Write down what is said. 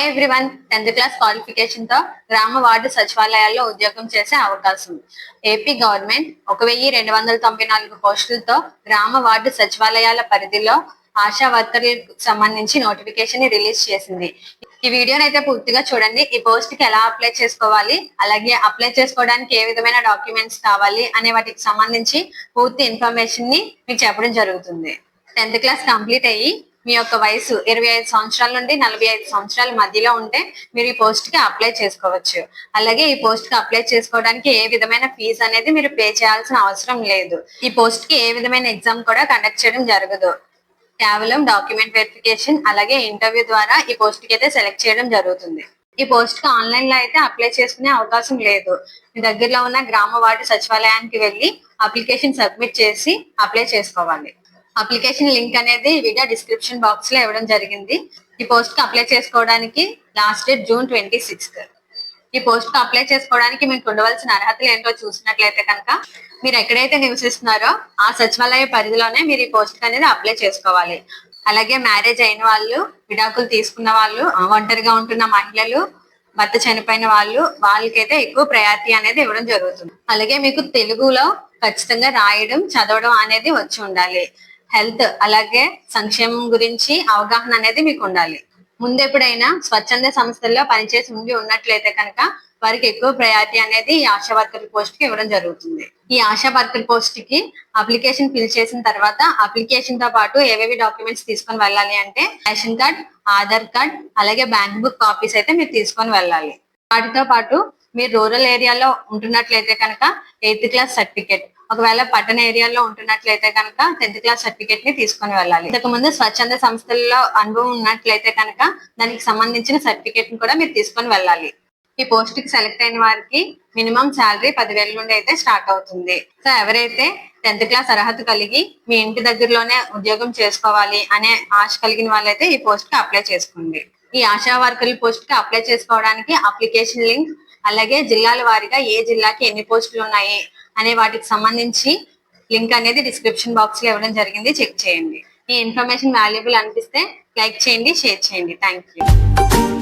Hi everyone tenth class క్వాలిఫికేషన్తో గ్రామ ward సచివాలయాల్లో ఉద్యోగం చేసే అవకాశం. ఏపీ గవర్నమెంట్ ఒక వెయ్యి రెండు వందల తొంభై నాలుగు పోస్టులతో గ్రామ వార్డు సచివాలయాల పరిధిలో ఆశా వర్కర్లకు సంబంధించి నోటిఫికేషన్ని రిలీజ్ చేసింది. ఈ వీడియోని అయితే పూర్తిగా చూడండి. ఈ పోస్ట్కి ఎలా అప్లై చేసుకోవాలి అలాగే అప్లై చేసుకోవడానికి ఏ విధమైన డాక్యుమెంట్స్ కావాలి అనే వాటికి సంబంధించి పూర్తి ఇన్ఫర్మేషన్ని మీకు చెప్పడం జరుగుతుంది. టెన్త్ క్లాస్ కంప్లీట్ అయ్యి మీ యొక్క వయసు ఇరవై ఐదు సంవత్సరాల నుండి నలభై ఐదు సంవత్సరాల మధ్యలో ఉంటే మీరు ఈ పోస్ట్కి అప్లై చేసుకోవచ్చు. అలాగే ఈ పోస్ట్కి అప్లై చేసుకోవడానికి ఏ విధమైన ఫీజు అనేది మీరు పే చేయాల్సిన అవసరం లేదు. ఈ పోస్ట్కి ఏ విధమైన ఎగ్జామ్ కూడా కండక్ట్ చేయడం జరగదు. కేవలం డాక్యుమెంట్ వెరిఫికేషన్ అలాగే ఇంటర్వ్యూ ద్వారా ఈ పోస్ట్కి అయితే సెలెక్ట్ చేయడం జరుగుతుంది. ఈ పోస్ట్కి ఆన్లైన్లో అయితే అప్లై చేసుకునే అవకాశం లేదు. మీ దగ్గరలో ఉన్న గ్రామ వార్డు సచివాలయానికి వెళ్ళి అప్లికేషన్ సబ్మిట్ చేసి అప్లై చేసుకోవాలి. అప్లికేషన్ లింక్ అనేది వీడియో డిస్క్రిప్షన్ బాక్స్లో ఇవ్వడం జరిగింది. ఈ పోస్ట్కి అప్లై చేసుకోవడానికి last date June twenty sixth ఈ పోస్ట్కి అప్లై చేసుకోవడానికి మీకు ఉండవలసిన అర్హతలు ఏంటో చూసినట్లయితే కనుక మీరు ఎక్కడైతే నివసిస్తున్నారో ఆ సచివాలయ పరిధిలోనే మీరు ఈ పోస్ట్కి అనేది అప్లై చేసుకోవాలి. అలాగే మ్యారేజ్ అయిన వాళ్ళు విడాకులు తీసుకున్న వాళ్ళు ఒంటరిగా ఉంటున్న మహిళలు భర్త చనిపోయిన వాళ్ళు వాళ్ళకైతే ఎక్కువ ప్రయారిటీ అనేది ఇవ్వడం జరుగుతుంది. అలాగే మీకు తెలుగులో ఖచ్చితంగా రాయడం చదవడం అనేది వచ్చి ఉండాలి. హెల్త్ అలాగే సంక్షేమం గురించి అవగాహన అనేది మీకు ఉండాలి. ముందు ఎప్పుడైనా స్వచ్ఛంద సంస్థల్లో పనిచేసి ఉండి ఉన్నట్లయితే కనుక వారికి ఎక్కువ ప్రయారిటీ అనేది ఈ ఆశా వర్కర్ పోస్ట్కి ఇవ్వడం జరుగుతుంది. ఈ ఆశా వర్కర్ పోస్ట్కి అప్లికేషన్ ఫిల్ చేసిన తర్వాత అప్లికేషన్తో పాటు ఏవేవి డాక్యుమెంట్స్ తీసుకొని వెళ్ళాలి అంటే రేషన్ కార్డ్ ఆధార్ కార్డ్ అలాగే బ్యాంక్ బుక్ కాపీస్ అయితే మీరు తీసుకొని వెళ్ళాలి. వాటితో పాటు మీరు రూరల్ ఏరియాలో ఉంటున్నట్లయితే కనుక ఎయిత్ క్లాస్ సర్టిఫికేట్ ఒకవేళ పట్టణ ఏరియాలో ఉంటున్నట్లయితే కనుక టెన్త్ క్లాస్ సర్టిఫికేట్ని తీసుకుని వెళ్ళాలి. ఇంతకు ముందు స్వచ్ఛంద సంస్థల్లో అనుభవం ఉన్నట్లయితే కనుక దానికి సంబంధించిన సర్టిఫికేట్ని కూడా మీరు తీసుకొని వెళ్ళాలి. ఈ పోస్ట్కి సెలెక్ట్ అయిన వారికి మినిమం శాలరీ పదివేల నుండి అయితే స్టార్ట్ అవుతుంది. సో ఎవరైతే టెన్త్ క్లాస్ అర్హత కలిగి మీ ఇంటి దగ్గరలోనే ఉద్యోగం చేసుకోవాలి అనే ఆశ కలిగిన వాళ్ళైతే ఈ పోస్ట్కి అప్లై చేసుకోండి. ఈ ఆశా వర్కర్ల పోస్ట్కి అప్లై చేసుకోవడానికి అప్లికేషన్ లింక్ అలాగే జిల్లాల వారీగా ఏ జిల్లాకి ఎన్ని పోస్టులు ఉన్నాయి అనే వాటికి సంబంధించి లింక్ అనేది డిస్క్రిప్షన్ బాక్స్లో ఇవ్వడం జరిగింది. చెక్ చేయండి. ఈ ఇన్ఫర్మేషన్ వాల్యుబుల్ అనిపిస్తే లైక్ చేయండి షేర్ చేయండి. Thank you